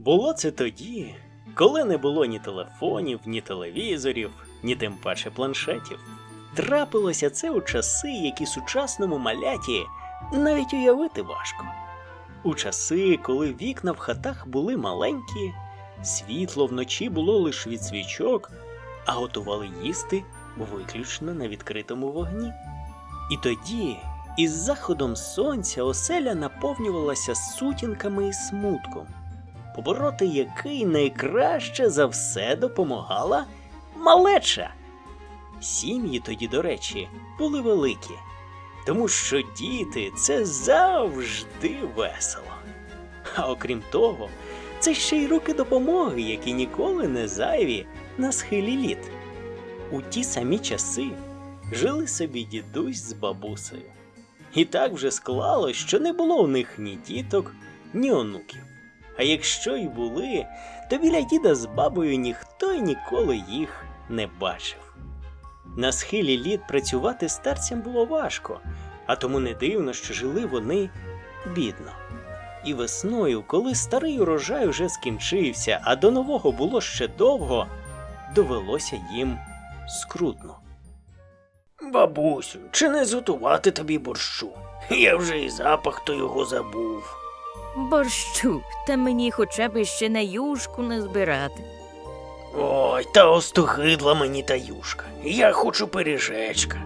Було це тоді, коли не було ні телефонів, ні телевізорів, ні тим паче планшетів. Трапилося це у часи, які сучасному маляті навіть уявити важко. У часи, коли вікна в хатах були маленькі, світло вночі було лише від свічок, а готували їсти виключно на відкритому вогні. І тоді, із заходом сонця, оселя наповнювалася сутінками і смутком, побороти який найкраще за все допомагала малеча. Сім'ї тоді, до речі, були великі, тому що діти це завжди весело. А окрім того, це ще й руки допомоги, які ніколи не зайві на схилі літ. У ті самі часи жили собі дідусь з бабусею. І так вже склалось, що не було у них ні діток, ні онуків. А якщо й були, то біля діда з бабою ніхто й ніколи їх не бачив. На схилі літ працювати старцям було важко, а тому не дивно, що жили вони бідно. І весною, коли старий урожай уже скінчився, а до нового було ще довго, довелося їм скрутно. Бабусю, чи не зготувати тобі борщу? Я вже і запах то його забув. Борщу, та мені хоча б ще на юшку не збирати. Ой, та остогидла мені та юшка. Я хочу пиріжечка.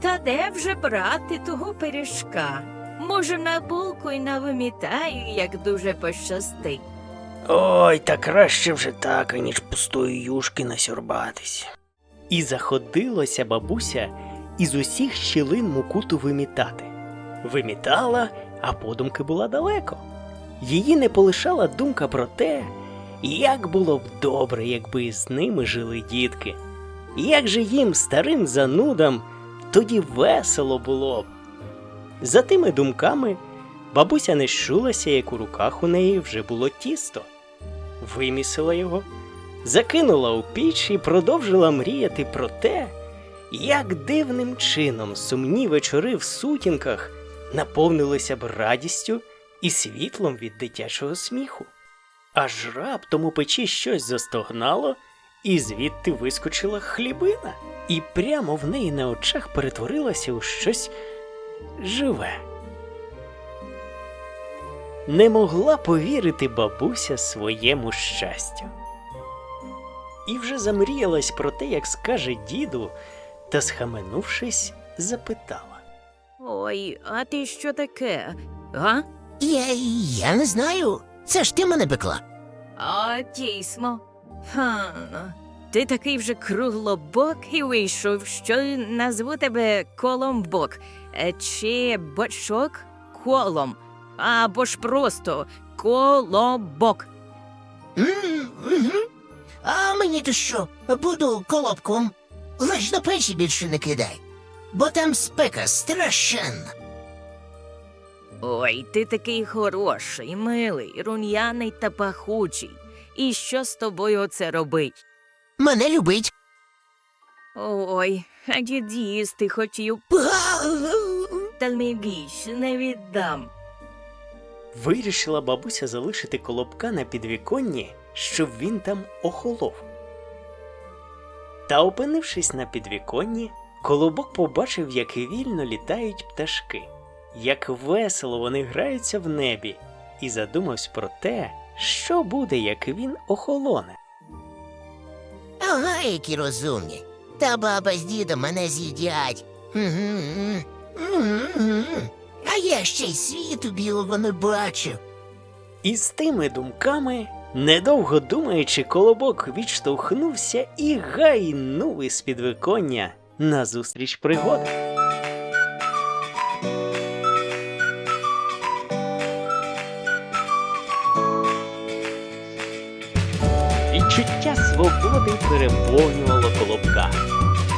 Та де вже брати того пиріжка? Може, на булку й навимітаю, як дуже пощастить. Ой, та краще вже так, аніж пустої юшки насьорбатись. І заходилося бабуся із усіх щілин мукуту вимітати. Вимітала, а подумки була далеко. Її не полишала думка про те, як було б добре, якби з ними жили дітки. Як же їм, старим занудам, тоді весело було б. За тими думками бабуся не щулася, як у руках у неї вже було тісто вимісила його, закинула у піч і продовжила мріяти про те, як дивним чином сумні вечори в сутінках наповнилися б радістю і світлом від дитячого сміху. Аж раптом у печі щось застогнало, і звідти вискочила хлібина, і прямо в неї на очах перетворилася у щось живе. Не могла повірити бабуся своєму щастю. І вже замріялась про те, як скаже діду, та, схаменувшись, запитала. Ой, а ти що таке? А? Я, я не знаю. Це ж ти мене пекла. А тісмо. Ха. Ти такий вже круглобокий вийшов, що назву тебе коломбок. Е, Чи бочок колом. Або ж просто колобок. А мені то що? Буду колобком. Лиш до печі більше не кидай. Бо там спека страшенна. Ой, ти такий хороший, милий, рум'яний та пахучий. І що з тобою оце робить? Мене любить. Ой, а дід їсти хотів, та не більше не віддам. Вирішила бабуся залишити колобка на підвіконні, щоб він там охолов. Та, опинившись на підвіконні, колобок побачив, як вільно літають пташки, як весело вони граються в небі, і задумався про те, що буде, як він охолоне. Ага, які розумні. Та баба з дідом мене з'їдять. А я ще й світу білого не бачив. І з тими думками, недовго думаючи, колобок відштовхнувся і гайнув із підвиконня назустріч пригоди. Відчуття свободи переповнювало колобка,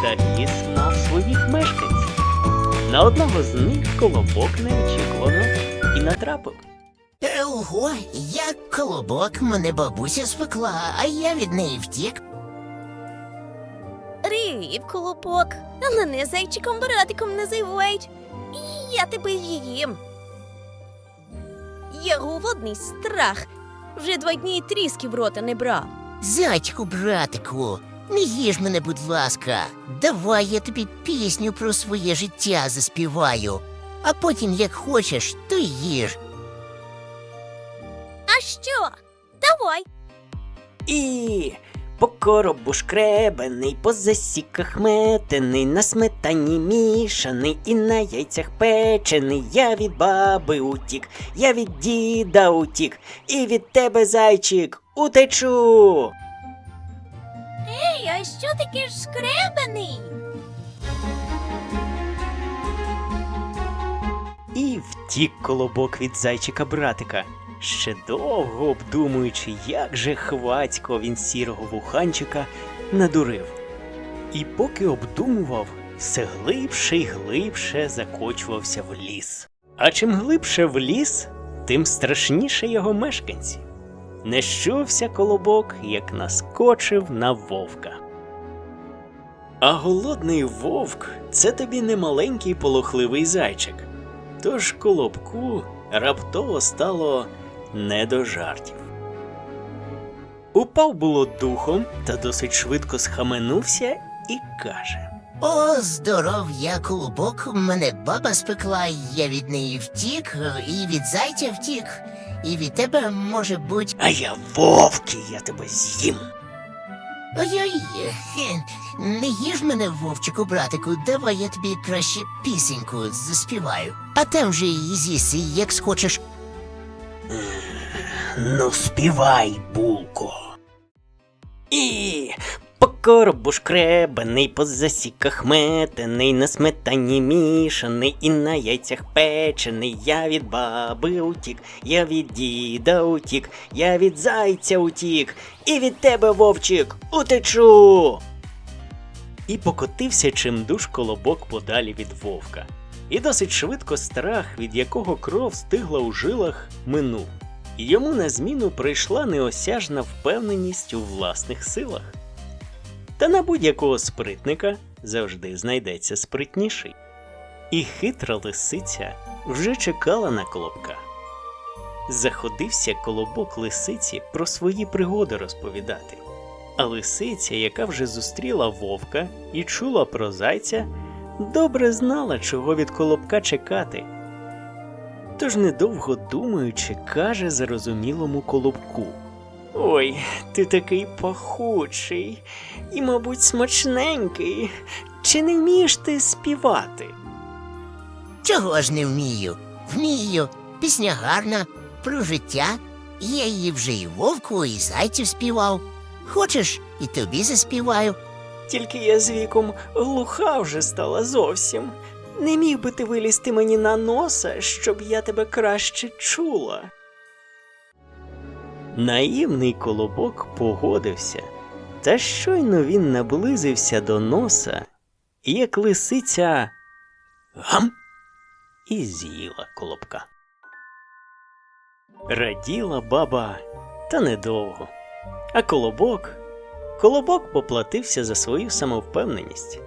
та ліс мав своїх мешканців. На одного з них колобок неочікувано і натрапив. Ого, як колобок мене бабуся спекла, а я від неї втік. Привіт, колобок. Мене зайчиком братиком називають. І я тебе їм. Я голодний страх. Вже два дні тріски в рота не брав. Зайчику, братику, не їж мене, будь ласка. Давай я тобі пісню про своє життя заспіваю, а потім, як хочеш, то й їж. А що? Давай. І по коробу шкребаний, по засіках метений, на сметані мішаний і на яйцях печений. Я від баби утік, я від діда утік, і від тебе, зайчик, утечу. Ей, а що таке шкребаний? І втік колобок від зайчика братика, ще довго обдумуючи, як же хвацько він сірого вуханчика надурив. І поки обдумував, все глибше й глибше закочувався в ліс. А чим глибше в ліс, тим страшніше його мешканці. Не щувся колобок, як наскочив на вовка. А голодний вовк це тобі не маленький полохливий зайчик. Тож колобку раптово стало не до жартів. Упав було духом та досить швидко схаменувся і каже: О, здоров, я колобок, мене баба спекла, я від неї втік, і від зайця втік, і від тебе може бути. А я вовки, я тебе з'їм. Ой-ой, не їж мене, вовчику, братику, давай я тобі краще пісеньку заспіваю. А там вже її з'їси, як схочеш. Ну, співай, булко. І по коробу шкребаний, по засіках метений, на сметані мішаний і на яйцях печений. Я від баби утік, я від діда утік, я від зайця утік, і від тебе, вовчик, утечу. І покотився чимдуж колобок подалі від вовка. І досить швидко страх, від якого кров стигла у жилах, минув. Йому на зміну прийшла неосяжна впевненість у власних силах. Та на будь-якого спритника завжди знайдеться спритніший. І хитра лисиця вже чекала на колобка. Заходився колобок лисиці про свої пригоди розповідати. А лисиця, яка вже зустріла вовка і чула про зайця, добре знала, чого від колобка чекати. Тож, недовго думаючи, каже зарозумілому колобку. Ой, ти такий пахучий і, мабуть, смачненький. Чи не вмієш ти співати? Чого ж не вмію? Вмію. Пісня гарна, про життя. Я її вже і вовку, і зайцю співав. Хочеш, і тобі заспіваю. Тільки я з віком глуха вже стала зовсім. Не міг би ти вилізти мені на носа, щоб я тебе краще чула. Наївний колобок погодився, та щойно він наблизився до носа, як лисиця гам і з'їла колобка. Раділа баба, та недовго. А колобок Колобок поплатився за свою самовпевненість.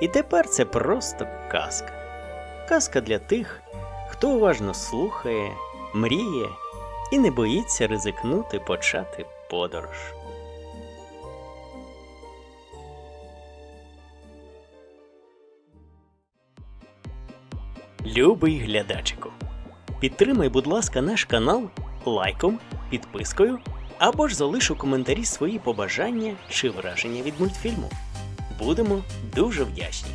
І тепер це просто казка. Казка для тих, хто уважно слухає, мріє і не боїться ризикнути почати подорож. Любий глядачику, підтримай, будь ласка, наш канал лайком, підпискою або ж залиш у коментарі свої побажання чи враження від мультфільму. Будемо дуже вдячні.